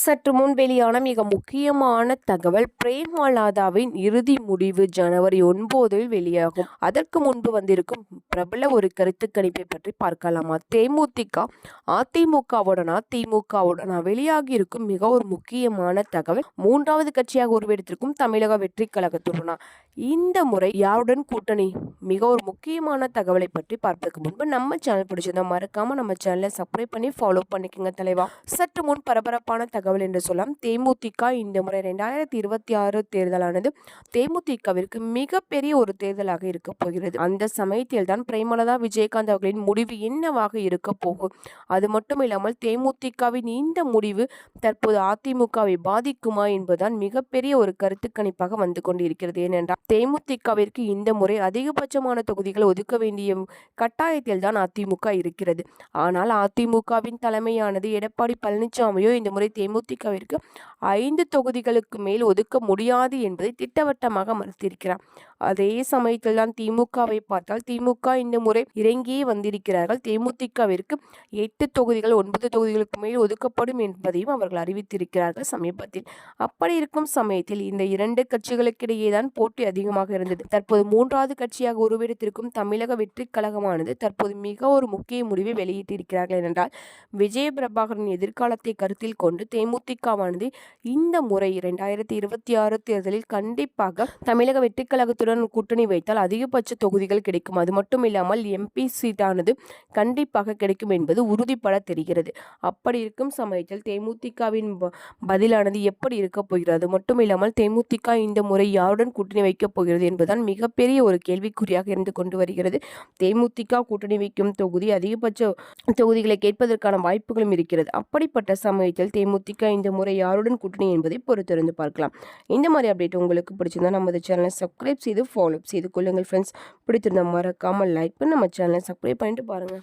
சற்று முன் வெளியான மிக முக்கியமான தகவல் பிரேமலாதாவின் இறுதி முடிவு ஜனவரி ஒன்பதில் வெளியாகும். அதற்கு முன்பு வந்திருக்கும் பிரபல ஒரு கருத்து கணிப்பை பற்றி பார்க்கலாமா? தேமுதிக அதிமுகவுடனா திமுகவுடனா வெளியாகி இருக்கும் மிக ஒரு முக்கியமான தகவல் மூன்றாவது கட்சியாக உருவெடுத்திருக்கும் தமிழக வெற்றி கழகத்துடனா? இந்த முறை யாருடன் கூட்டணி? மிக ஒரு முக்கியமான தகவலை பற்றி பார்ப்பதற்கு முன்பு நம்ம சேனல் பிடிச்சதை மறக்காம நம்ம சேனலை சப்ஸ்கிரைப் பண்ணி ஃபாலோ பண்ணிக்கோங்க தலைவா. சற்று முன் பரபரப்பான தகவல் என்று சொல்லலாம். தேமுதிக இந்த முறை ரெண்டாயிரத்தி இருபத்தி ஆறு தேர்தலானது தேமுதிகவிற்கு மிகப்பெரிய ஒரு தேர்தலாக இருக்க போகிறது. அந்த சமயத்தில் தான் பிரேமலதா விஜயகாந்த் அவர்களின் முடிவு என்னவாக இருக்க போகும்? அது மட்டும் இல்லாமல் தேமுதிகவின் இந்த முடிவு தற்போது அதிமுகவை பாதிக்குமா என்பதுதான் மிகப்பெரிய ஒரு கருத்து கணிப்பாக வந்து கொண்டிருக்கிறது. ஏனென்றால் தேமுதிகவிற்கு இந்த முறை அதிகபட்சமான தொகுதிகள் ஒதுக்க வேண்டிய கட்டாயத்தில் தான் அதிமுக இருக்கிறது. ஆனால் அதிமுகவின் தலைமையானது எடப்பாடி பழனிசாமியோ இந்த முறை தேமுதிகவிற்கு ஐந்து தொகுதிகளுக்கு மேல் ஒதுக்க முடியாது என்பதை திட்டவட்டமாக மறுத்திருக்கிறார். அதே சமயத்தில் தான் திமுகவை பார்த்தால் திமுக இந்த முறை இறங்கியே வந்திருக்கிறார்கள். தேமுதிகவிற்கு எட்டு தொகுதிகள் ஒன்பது தொகுதிகளுக்கு மேல் ஒதுக்கப்படும் என்பதையும் அவர்கள் அறிவித்திருக்கிறார்கள் சமீபத்தில். அப்படி இருக்கும் சமயத்தில் இந்த இரண்டு கட்சிகளுக்கிடையே தான் போட்டி அதிகமாக இருந்தது. தற்போது மூன்றாவது கட்சியாக உருவெடுத்திருக்கும் தமிழக வெற்றி கழகமானது தற்போது மிக ஒரு முக்கிய முடிவை வெளியிட்டிருக்கிறார்கள் என்றால் விஜய பிரபாகரன் எதிர்காலத்தை கருத்தில் கொண்டு தேமுதிகவானது இந்த முறை இரண்டாயிரத்தி இருபத்தி ஆறு தேர்தலில் கண்டிப்பாக தமிழக வெற்றி கழகத்துடன் கூட்டணி வைத்தால் அதிகபட்ச தொகுதிகள் கிடைக்கும். அது மட்டும் இல்லாமல் எம்பி சீட்டானது கண்டிப்பாக கிடைக்கும் என்பது உறுதிப்பட தெரிகிறது. அப்படி இருக்கும் சமயத்தில் தேமுதிகவின் பதிலானது எப்படி இருக்கப் போகிறது? மட்டும் இல்லாமல் தேமுதிக இந்த முறை யாருடன் கூட்டணி வைக்கப் போகிறது என்பதுதான் மிகப்பெரிய ஒரு கேள்விக்குறியாக இருந்து கொண்டு வருகிறது. தேமுதிக கூட்டணி வைக்கும் தொகுதி அதிகபட்ச தொகுதிகளை கேட்பதற்கான வாய்ப்புகளும் இருக்கிறது. அப்படிப்பட்ட சமயத்தில் தேமுதிக இந்த முறை யாருடன் கூட்டணி என்பதை பொறுத்திருந்து பார்க்கலாம். இந்த மாதிரி அப்டேட் உங்களுக்கு பிடிச்சிருந்தா நமது சேனலை சப்ஸ்கிரைப் செய்து ஃபாலோ செய்து கொள்ளுங்கள் ஃப்ரெண்ட்ஸ் பிடித்திருந்தால் மறக்காமல் லைக் பண்ணி நம்ம சேனலை சப்ஸ்கிரைப் பண்ணிட்டு பாருங்கள்